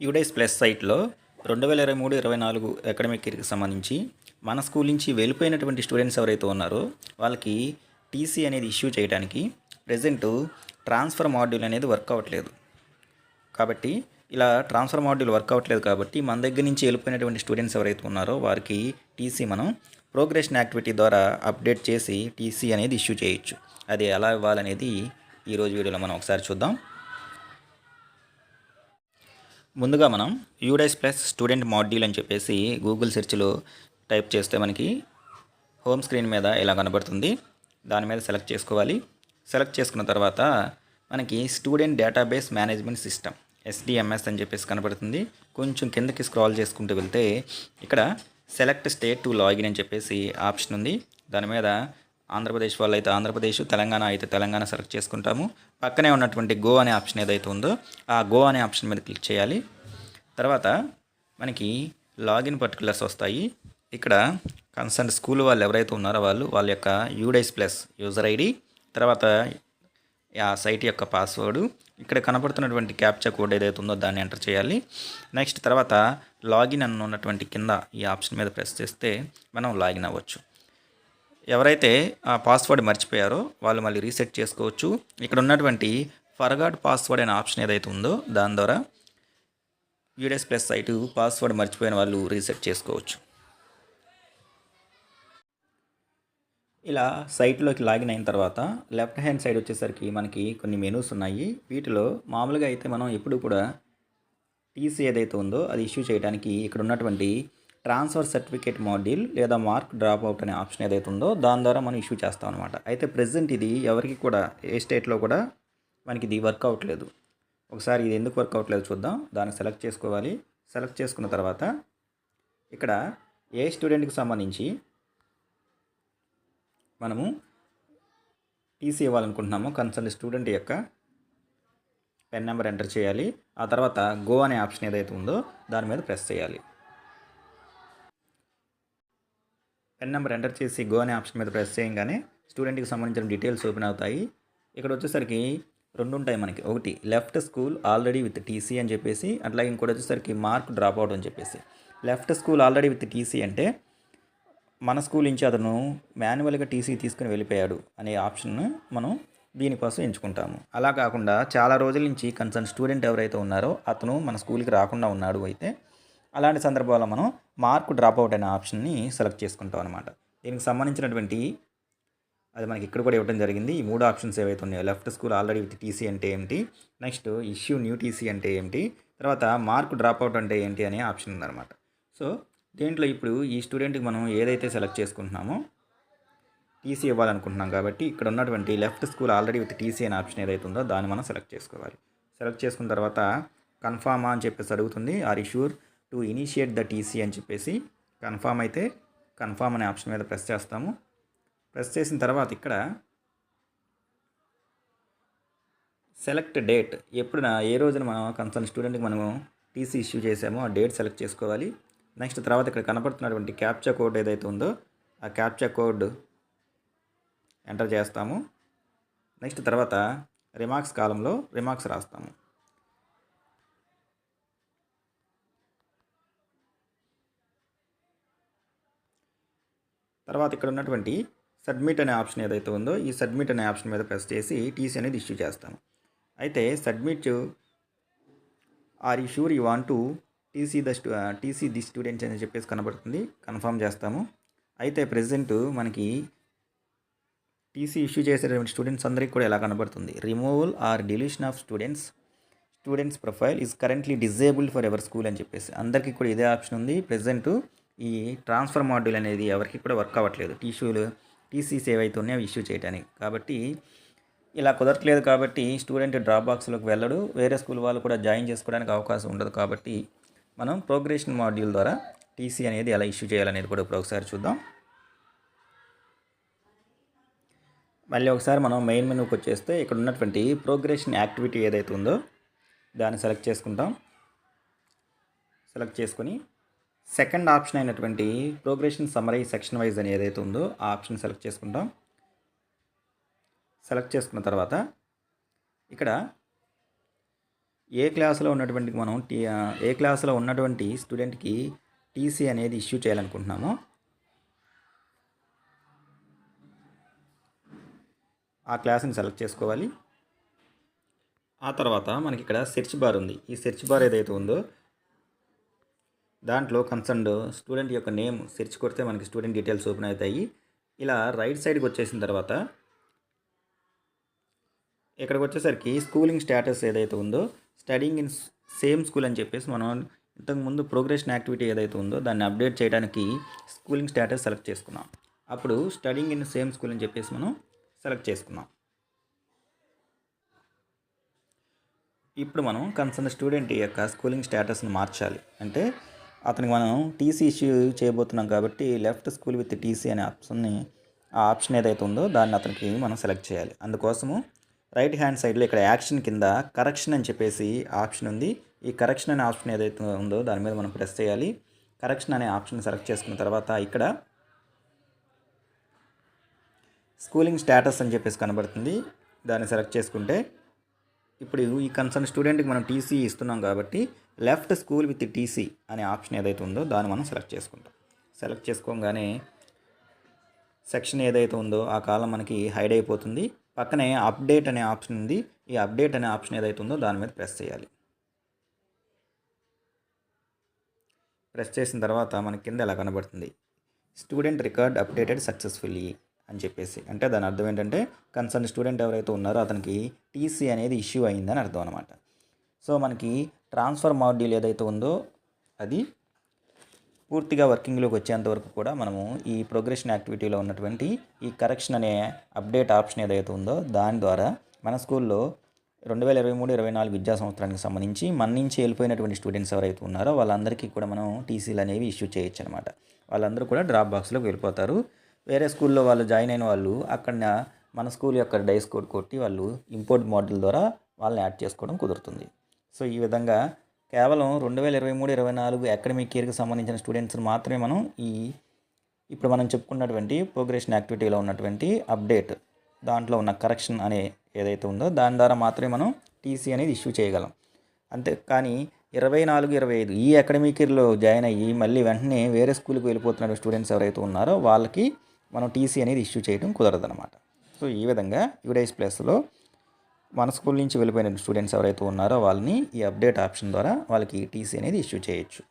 UDISE plus సైట్లో రెండు వేల ఇరవై మూడు ఇరవై నాలుగు అకాడమిక్ ఇయర్కి సంబంధించి మన స్కూల్ నుంచి వెళ్ళిపోయినటువంటి స్టూడెంట్స్ ఎవరైతే ఉన్నారో వాళ్ళకి టీసీ అనేది ఇష్యూ చేయడానికి ప్రజెంట్ ట్రాన్స్ఫర్ మాడ్యూల్ అనేది వర్క్ అవ్వట్లేదు. కాబట్టి ఇలా ట్రాన్స్ఫర్ మాడ్యూల్ వర్క్ అవ్వట్లేదు కాబట్టి మన దగ్గర నుంచి వెళ్ళిపోయినటువంటి స్టూడెంట్స్ ఎవరైతే ఉన్నారో వారికి టీసీ మనం ప్రోగ్రెషన్ యాక్టివిటీ ద్వారా అప్డేట్ చేసి టీసీ అనేది ఇష్యూ చేయొచ్చు. అది ఎలా ఇవ్వాలనేది ఈరోజు వీడియోలో మనం ఒకసారి చూద్దాం. ముందుగా మనం యూడైస్ ప్లస్ స్టూడెంట్ మాడ్యూల్ అని చెప్పేసి గూగుల్ సెర్చ్లో టైప్ చేస్తే మనకి హోమ్ స్క్రీన్ మీద ఇలా కనబడుతుంది. దాని మీద సెలెక్ట్ చేసుకోవాలి. సెలెక్ట్ చేసుకున్న తర్వాత మనకి student database management system SDMS అని చెప్పేసి కనబడుతుంది. కొంచెం కిందకి స్క్రాల్ చేసుకుంటూ వెళ్తే ఇక్కడ సెలెక్ట్ స్టేట్ టు లాగిన్ అని చెప్పేసి ఆప్షన్ ఉంది. దాని మీద ఆంధ్రప్రదేశ్ వాళ్ళు అయితే ఆంధ్రప్రదేశ్ తెలంగాణ అయితే తెలంగాణ సెలెక్ట్ చేసుకుంటాము. పక్కనే ఉన్నటువంటి గో అనే ఆప్షన్ ఏదైతే ఉందో ఆ గో అనే ఆప్షన్ మీద క్లిక్ చేయాలి. తర్వాత మనకి లాగిన్ పర్టికులర్స్ వస్తాయి. ఇక్కడ కన్సర్న్ స్కూల్ వాళ్ళు ఎవరైతే ఉన్నారో వాళ్ళు వాళ్ళ యొక్క యూడైస్ ప్లస్ యూజర్ ఐడి తర్వాత ఆ సైట్ యొక్క పాస్వర్డ్ ఇక్కడ కనపడుతున్నటువంటి క్యాప్చా కోడ్ ఏదైతే ఉందో దాన్ని ఎంటర్ చేయాలి. నెక్స్ట్ తర్వాత లాగిన్ అని ఉన్నటువంటి కింద ఈ ఆప్షన్ మీద ప్రెస్ చేస్తే మనం లాగిన్ అవ్వచ్చు. ఎవరైతే ఆ పాస్వర్డ్ మర్చిపోయారో వాళ్ళు మళ్ళీ రీసెట్ చేసుకోవచ్చు. ఇక్కడ ఉన్నటువంటి ఫర్గాట్ పాస్వర్డ్ అనే ఆప్షన్ ఏదైతే ఉందో దాని ద్వారా యూడెస్ ప్లస్ సైటు పాస్వర్డ్ మర్చిపోయిన వాళ్ళు రీసెట్ చేసుకోవచ్చు. ఇలా సైట్లోకి లాగిన్ అయిన తర్వాత లెఫ్ట్ హ్యాండ్ సైడ్ వచ్చేసరికి మనకి కొన్ని మెనూస్ ఉన్నాయి. వీటిలో మామూలుగా అయితే మనం ఎప్పుడు కూడా టీసీ ఏదైతే ఉందో అది ఇష్యూ చేయడానికి ఇక్కడ ఉన్నటువంటి ట్రాన్స్ఫర్ సర్టిఫికేట్ మాడ్యూల్ లేదా మార్క్ డ్రాప్ అవుట్ అనే ఆప్షన్ ఏదైతే ఉందో దాని ద్వారా మనం ఇష్యూ చేస్తాం అనమాట అయితే ప్రజెంట్ ఇది ఎవరికి కూడా ఏ స్టేట్లో కూడా మనకి ఇది వర్క్ అవ్వట్లేదు ఒకసారి ఇది ఎందుకు వర్క్ లేదు చూద్దాం. దాన్ని సెలెక్ట్ చేసుకోవాలి. సెలెక్ట్ చేసుకున్న తర్వాత ఇక్కడ ఏ స్టూడెంట్కి సంబంధించి మనము టీసీ ఇవ్వాలనుకుంటున్నాము కన్సర్న్ స్టూడెంట్ యొక్క పెన్ నెంబర్ ఎంటర్ చేయాలి. ఆ తర్వాత గో అనే ఆప్షన్ ఏదైతే ఉందో దాని మీద ప్రెస్ చేయాలి. పెన్ నెంబర్ ఎంటర్ చేసి గో అనే ఆప్షన్ మీద ప్రెస్ చేయగానే స్టూడెంట్కి సంబంధించిన డీటెయిల్స్ ఓపెన్ అవుతాయి. ఇక్కడ వచ్చేసరికి రెండు ఉంటాయి మనకి. ఒకటి left school already with TC అని చెప్పేసి అట్లాగే ఇంకోటి వచ్చేసరికి మార్క్ డ్రాప్ అవుట్ అని చెప్పేసి. Left school already with TC అంటే మన స్కూల్ నుంచి అతను మాన్యువల్గా టీసీ తీసుకుని వెళ్ళిపోయాడు అనే ఆప్షన్ మనం దీనికోసం ఎంచుకుంటాము. అలా కాకుండా చాలా రోజుల నుంచి కన్సర్న్ స్టూడెంట్ ఎవరైతే ఉన్నారో అతను మన స్కూల్కి రాకుండా ఉన్నాడు అయితే అలాంటి సందర్భాల్లో మనం మార్క్ డ్రాప్ అవుట్ అనే ఆప్షన్ని సెలెక్ట్ చేసుకుంటాం అనమాట దీనికి సంబంధించినటువంటి అది మనకి ఇక్కడ కూడా ఇవ్వడం జరిగింది. ఈ మూడు ఆప్షన్స్ ఏవైతే ఉన్నాయో left school already with TC అంటే ఏంటి నెక్స్ట్ ఇష్యూ న్యూ టీసీ అంటే ఏంటి తర్వాత మార్క్ డ్రాప్ అవుట్ అంటే ఏంటి అనే ఆప్షన్ ఉందన్నమాట. సో దీంట్లో ఇప్పుడు ఈ స్టూడెంట్కి మనం ఏదైతే సెలెక్ట్ చేసుకుంటున్నామో టీసీ ఇవ్వాలనుకుంటున్నాం కాబట్టి ఇక్కడ ఉన్నటువంటి left school already with TC అనే ఆప్షన్ ఏదైతే ఉందో దాన్ని మనం సెలెక్ట్ చేసుకోవాలి. సెలెక్ట్ చేసుకున్న తర్వాత కన్ఫామా అని చెప్పేసి అడుగుతుంది. Are you sure to initiate the TC అని చెప్పేసి కన్ఫామ్ అయితే కన్ఫామ్ అనే ఆప్షన్ మీద ప్రెస్ చేస్తాము. ప్రెస్ చేసిన తర్వాత ఇక్కడ సెలెక్ట్ డేట్ ఎప్పుడైనా ఏ రోజున మనం కన్సర్న్ స్టూడెంట్కి మనము టీసీ ఇష్యూ చేసామో ఆ డేట్ సెలెక్ట్ చేసుకోవాలి. నెక్స్ట్ తర్వాత ఇక్కడ కనపడుతున్నటువంటి క్యాప్చా కోడ్ ఏదైతే ఉందో ఆ క్యాప్చా కోడ్ ఎంటర్ చేస్తాము. నెక్స్ట్ తర్వాత రిమార్క్స్ కాలంలో రిమార్క్స్ రాస్తాము. తర్వాత ఇక్కడ ఉన్నటువంటి సబ్మిట్ అనే ఆప్షన్ ఏదైతే ఉందో ఈ సబ్మిట్ అనే ఆప్షన్ మీద ప్రెస్ చేసి టీసీ అనేది ఇష్యూ చేస్తాము. అయితే సబ్మిట్ ఆర్ ఈ sure you want to TC the stu TC the students అని చెప్పేసి కనబడుతుంది. కన్ఫర్మ్ చేస్తాము. అయితే ప్రజెంట్ మనకి టీసీ ఇష్యూ చేసేటువంటి స్టూడెంట్స్ అందరికీ కూడా ఎలా కనబడుతుంది? Removal or deletion of students students profile is currently disabled for every school అని చెప్పేసి. అందరికీ కూడా ఇదే ఆప్షన్ ఉంది. ప్రజెంట్ ఈ ట్రాన్స్ఫర్ మాడ్యూల్ అనేది ఎవరికి కూడా వర్క్ అవ్వట్లేదు. టీషూలు టీసీస్ ఏవైతే ఉన్నాయో ఇష్యూ చేయడానికి కాబట్టి ఇలా కుదరట్లేదు కాబట్టి స్టూడెంట్ డ్రాప్ బాక్స్లోకి వెళ్ళడు. వేరే స్కూల్ వాళ్ళు కూడా జాయిన్ చేసుకోవడానికి అవకాశం ఉండదు కాబట్టి మనం ప్రోగ్రెషన్ మాడ్యూల్ ద్వారా టీసీ అనేది ఎలా ఇష్యూ చేయాలనేది కూడా ఇప్పుడు ఒకసారి చూద్దాం. మళ్ళీ ఒకసారి మనం మెయిన్ మెనూకి వచ్చేస్తే ఇక్కడ ఉన్నటువంటి ప్రోగ్రెషన్ యాక్టివిటీ ఏదైతే ఉందో దాన్ని సెలెక్ట్ చేసుకుంటాం. సెలెక్ట్ చేసుకొని సెకండ్ ఆప్షన్ అయినటువంటి ప్రోగ్రెషన్ సమరీ సెక్షన్ వైజ్ అని ఏదైతే ఉందో ఆ ఆప్షన్ సెలెక్ట్ చేసుకుంటాం. సెలెక్ట్ చేసుకున్న తర్వాత ఇక్కడ ఏ క్లాస్లో ఉన్నటువంటి మనం టీ ఏ క్లాస్లో ఉన్నటువంటి స్టూడెంట్కి టీసీ అనేది ఇష్యూ చేయాలనుకుంటున్నామో ఆ క్లాస్ని సెలెక్ట్ చేసుకోవాలి. ఆ తర్వాత మనకి ఇక్కడ సెర్చ్ బార్ ఉంది. ఈ సెర్చ్ బార్ ఏదైతే ఉందో దాంట్లో కన్సర్న్డ్ స్టూడెంట్ యొక్క నేమ్ సెర్చ్ కొడితే మనకి స్టూడెంట్ డీటెయిల్స్ ఓపెన్ అవుతాయి. ఇలా రైట్ సైడ్కి వచ్చేసిన తర్వాత ఇక్కడికి వచ్చేసరికి స్కూలింగ్ స్టేటస్ ఏదైతే ఉందో స్టడింగ్ ఇన్ సేమ్ స్కూల్ అని చెప్పేసి మనం ఇంతకుముందు ప్రోగ్రెషన్ యాక్టివిటీ ఏదైతే ఉందో దాన్ని అప్డేట్ చేయడానికి స్కూలింగ్ స్టేటస్ సెలెక్ట్ చేసుకున్నాం. అప్పుడు స్టడింగ్ ఇన్ సేమ్ స్కూల్ అని చెప్పేసి మనం సెలెక్ట్ చేసుకున్నాం. ఇప్పుడు మనం కన్సర్న్ స్టూడెంట్ యొక్క స్కూలింగ్ స్టేటస్ని మార్చాలి. అంటే అతనికి మనం టీసీ ఇష్యూ చేయబోతున్నాం కాబట్టి లెఫ్ట్ స్కూల్ విత్ టీసీ అనే ఆప్షన్ని ఆ ఆప్షన్ ఏదైతే ఉందో దాన్ని అతనికి మనం సెలెక్ట్ చేయాలి. అందుకోసము రైట్ హ్యాండ్ సైడ్లో ఇక్కడ యాక్షన్ కింద కరెక్షన్ అని చెప్పేసి ఆప్షన్ ఉంది. ఈ కరెక్షన్ అనే ఆప్షన్ ఏదైతే ఉందో దాని మీద మనం ప్రెస్ చేయాలి. కరెక్షన్ అనే ఆప్షన్ సెలెక్ట్ చేసుకున్న తర్వాత ఇక్కడ స్కూలింగ్ స్టేటస్ అని చెప్పేసి కనబడుతుంది. దాన్ని సెలెక్ట్ చేసుకుంటే ఇప్పుడు ఈ కన్సర్న్ స్టూడెంట్కి మనం టీసీ ఇస్తున్నాం కాబట్టి లెఫ్ట్ స్కూల్ విత్ టీసీ అనే ఆప్షన్ ఏదైతే ఉందో దాన్ని మనం సెలెక్ట్ చేసుకుంటాం. సెలెక్ట్ చేసుకోగానే సెక్షన్ ఏదైతే ఉందో ఆ కాలం మనకి హైడ్ అయిపోతుంది. పక్కనే అప్డేట్ అనే ఆప్షన్ ఉంది. ఈ అప్డేట్ అనే ఆప్షన్ ఏదైతే ఉందో దాని మీద ప్రెస్ చేయాలి. ప్రెస్ చేసిన తర్వాత మనకి కింద ఎలా కనబడుతుంది? స్టూడెంట్ రికార్డ్ అప్డేటెడ్ సక్సెస్ఫుల్లీ అని చెప్పేసి. అంటే దాని అర్థం ఏంటంటే కన్సర్న్ స్టూడెంట్ ఎవరైతే ఉన్నారో అతనికి టీసీ అనేది ఇష్యూ అయిందని అర్థం అనమాట సో మనకి ట్రాన్స్ఫర్ మాడ్యూల్ ఏదైతే ఉందో అది పూర్తిగా వర్కింగ్లోకి వచ్చేంత వరకు కూడా మనము ఈ ప్రోగ్రెషన్ యాక్టివిటీలో ఉన్నటువంటి ఈ కరెక్షన్ అనే అప్డేట్ ఆప్షన్ ఏదైతే ఉందో దాని ద్వారా మన స్కూల్లో రెండు వేల ఇరవై మూడు ఇరవై నాలుగు విద్యా సంవత్సరానికి సంబంధించి మన నుంచి వెళ్ళిపోయినటువంటి స్టూడెంట్స్ ఎవరైతే ఉన్నారో వాళ్ళందరికీ కూడా మనం టీసీలు అనేవి ఇష్యూ చేయొచ్చు అనమాట వాళ్ళందరూ కూడా డ్రాప్ బాక్స్లోకి వెళ్ళిపోతారు. వేరే స్కూల్లో వాళ్ళు జాయిన్ అయిన వాళ్ళు అక్కడ మన స్కూల్ యొక్క డైస్ కోడ్ కొట్టి వాళ్ళు ఇంపోర్ట్ మోడల్ ద్వారా వాళ్ళని యాడ్ చేసుకోవడం కుదురుతుంది. సో ఈ విధంగా కేవలం రెండు వేల ఇరవై మూడు ఇరవై నాలుగు అకాడమిక్ ఇయర్కి సంబంధించిన స్టూడెంట్స్ని మాత్రమే మనం ఈ ఇప్పుడు మనం చెప్పుకున్నటువంటి ప్రోగ్రెషన్ యాక్టివిటీలో ఉన్నటువంటి అప్డేట్ దాంట్లో ఉన్న కరెక్షన్ అనే ఏదైతే ఉందో దాని ద్వారా మాత్రమే మనం టీసీ అనేది ఇష్యూ చేయగలం. అంతే కానీ ఇరవై నాలుగు ఇరవై ఐదు ఈ అకాడమిక్ ఇయర్లో జాయిన్ అయ్యి మళ్ళీ వెంటనే వేరే స్కూల్కి వెళ్ళిపోతున్న స్టూడెంట్స్ ఎవరైతే ఉన్నారో వాళ్ళకి మనం టీసీ అనేది ఇష్యూ చేయడం కుదరదనమాట సో ఈ విధంగా యూడైస్ ప్లస్లో మన స్కూల్ నుంచి వెళ్ళిపోయిన స్టూడెంట్స్ ఎవరైతే ఉన్నారో వాళ్ళని ఈ అప్డేట్ ఆప్షన్ ద్వారా వాళ్ళకి టీసీ అనేది ఇష్యూ చేయొచ్చు.